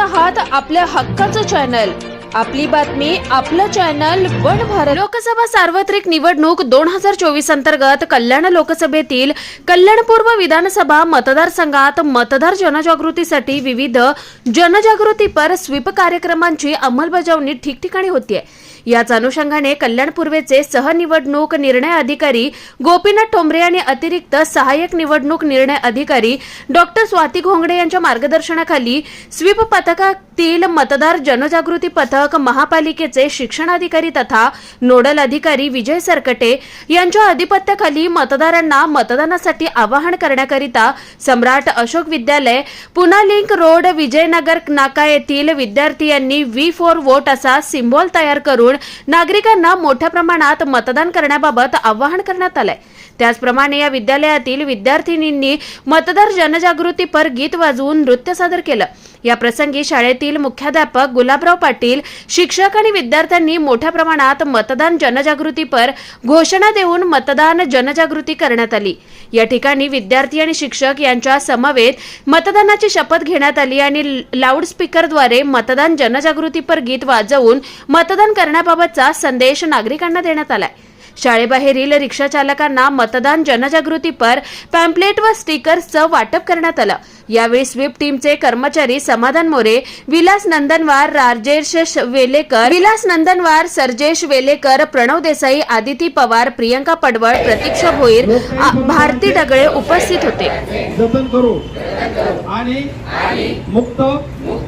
आहात आपल्या हक्काचं चॅनल. आपली बातमी आपलं चॅनल वन भारत. लोकसभा सार्वत्रिक निवडणूक दोन हजार चोवीस अंतर्गत कल्याण लोकसभेतील कल्याणपूर्व विधानसभा मतदारसंघात मतदार जनजागृतीसाठी विविध जनजागृतीपर स्वीप कार्यक्रमांची अंमलबजावणी ठिकठिकाणी होतीये. याच अनुषंगाने कल्याण पूर्वेचे सहनिवडणूक निर्णय अधिकारी गोपीनाथ ठोंबरे आणि अतिरिक्त सहाय्यक निवडणूक निर्णय अधिकारी डॉक्टर स्वाती घोंगडे यांच्या मार्गदर्शनाखाली स्वीप पथकातील मतदार जनजागृती पथक महापालिकेचे शिक्षणाधिकारी तथा नोडल अधिकारी विजय सरकटे यांच्या अधिपत्याखाली मतदारांना मतदानासाठी आवाहन करण्याकरिता सम्राट अशोक विद्यालय पुना लिंक रोड विजयनगर नाका येथील विद्यार्थी यांनी व्ही फोर वोट असा सिम्बॉल तयार करून नागरिकांना मोठ्या प्रमाणात मतदान करण्याबाबत आवाहन करण्यात आलंय. त्याचप्रमाणे या विद्यालयातील विद्यार्थिनींनी मतदार जनजागृतीपर गीत वाजवून नृत्य सादर केलं. या प्रसंगी शाळेतील मुख्याध्यापक गुलाबराव पाटील शिक्षक आणि विद्यार्थ्यांनी मोठ्या प्रमाणात मतदान जनजागृतीपर घोषणा देऊन मतदान जनजागृती करण्यात आली. या ठिकाणी विद्यार्थी आणि शिक्षक यांच्या समवेत मतदानाची शपथ घेण्यात आली आणि लाऊडस्पीकरद्वारे मतदान जनजागृतीपर गीत वाजवून मतदान करण्याबाबतचा संदेश नागरिकांना देण्यात आलाय. शाळेबाहेरील रिक्षा चालकांना मतदान जनजागृतीपर पॅम्पलेट व स्टिकर्सचं वाटप करण्यात आलं. यावेळी स्वीप टीमचे कर्मचारी समाधान मोरे विलास नंदनवार राजेश वेलेकर विलास नंदनवार सर्जेश वेलेकर प्रणव देसाई आदिती पवार प्रियंका पडवळ प्रतीक्षा भोईर भारती डगळे उपस्थित होते. जतन करू. आणि मुक्त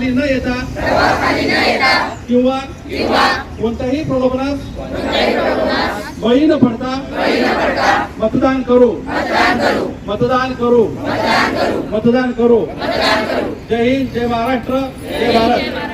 प्रभावाखाली न येता किंवा कोणत्याही प्रलोभनास बळी न पडता मतदान करू. मतदान करू. मतदान करू. जय हिंद जय महाराष्ट्र जय भारत.